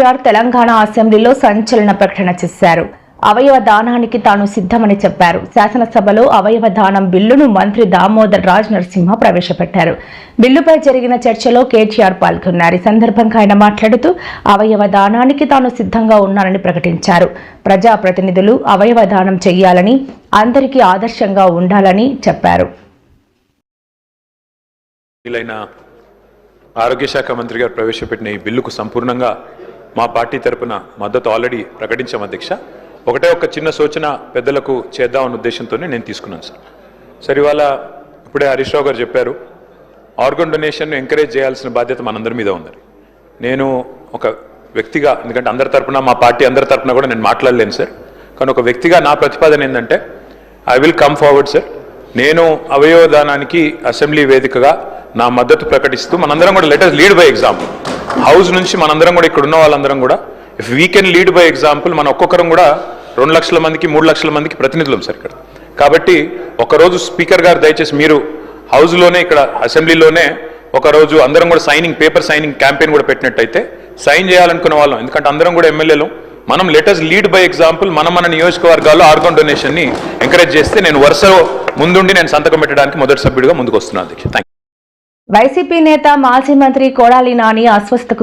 కేసీఆర్ తెలంగాణ అసెంబ్లీలో సంచలన ప్రకటన చేశారు. అవయవ దానానికి తాను సిద్ధమని చెప్పారు. శాసనసభలో అవయవ దానం బిల్లును మంత్రి దామోదర్ రాజ్ నరసింహ ప్రవేశపెట్టారు. బిల్లుపై జరిగిన చర్చలో కేటీఆర్ పాల్గొన్నారు. ఈ సందర్భంగా ఆయన మాట్లాడుతూ అవయవ దానానికి తాను సిద్ధంగా ఉన్నానని ప్రకటించారు. ప్రజాప్రతినిధులు అవయవ దానం చేయాలని అందరికీ ఆదర్శంగా ఉండాలని చెప్పారు. ఆరోగ్య శాఖ మంత్రి గారు ప్రవేశపెట్టిన ఈ బిల్లుకు సంపూర్ణంగా మా పార్టీ తరపున మద్దతు ఆల్రెడీ ప్రకటించాం అధ్యక్ష. ఒకటే ఒక చిన్న సూచన పెద్దలకు చేద్దామన్న ఉద్దేశంతోనే నేను తీసుకున్నాను సార్. సార్ ఇవాళ ఇప్పుడే హరీష్ రావు గారు చెప్పారు ఆర్గన్ డొనేషన్ ఎంకరేజ్ చేయాల్సిన బాధ్యత మనందరి మీద ఉంది. నేను ఒక వ్యక్తిగా ఎందుకంటే అందరి తరపున మా పార్టీ అందరి తరపున కూడా నేను మాట్లాడలేను సార్. కానీ ఒక వ్యక్తిగా నా ప్రతిపాదన ఏంటంటే I will come forward sir. నేను అవయవదానానికి అసెంబ్లీ వేదికగా నా మద్దతు ప్రకటిస్తూ మనందరం కూడా letter lead by example house నుంచి మనందరం కూడా ఇక్కడ ఉన్న వాళ్ళందరం కూడా if we can lead by example మన ఒక్కొక్కరం కూడా రెండు లక్షల మందికి మూడు లక్షల మందికి ప్రతినిధులం సార్ ఇక్కడ. కాబట్టి ఒకరోజు స్పీకర్ గారు దయచేసి మీరు హౌస్లోనే ఇక్కడ అసెంబ్లీలోనే ఒకరోజు అందరం కూడా సైనింగ్ పేపర్ సైనింగ్ క్యాంపెయిన్ కూడా పెట్టినట్టయితే సైన్ చేయాలనుకున్న వాళ్ళం. ఎందుకంటే అందరం కూడా ఎమ్మెల్యేలు. మనం లెటర్స్ లీడ్ బై ఎగ్జాంపుల్ మనం మన నియోజకవర్గాల్లో ఆర్గాన్ డొనేషన్ని ఎంకరేజ్ చేస్తే నేను వరుస ముందుండి నేను సంతకం పెట్టడానికి మొదటి సభ్యుడిగా ముందుకు వస్తున్నాను అధ్యక్ష. థ్యాంక్ వైసీపీ నేత మాజీ మంత్రి కొడాలి నాని అస్వస్థకు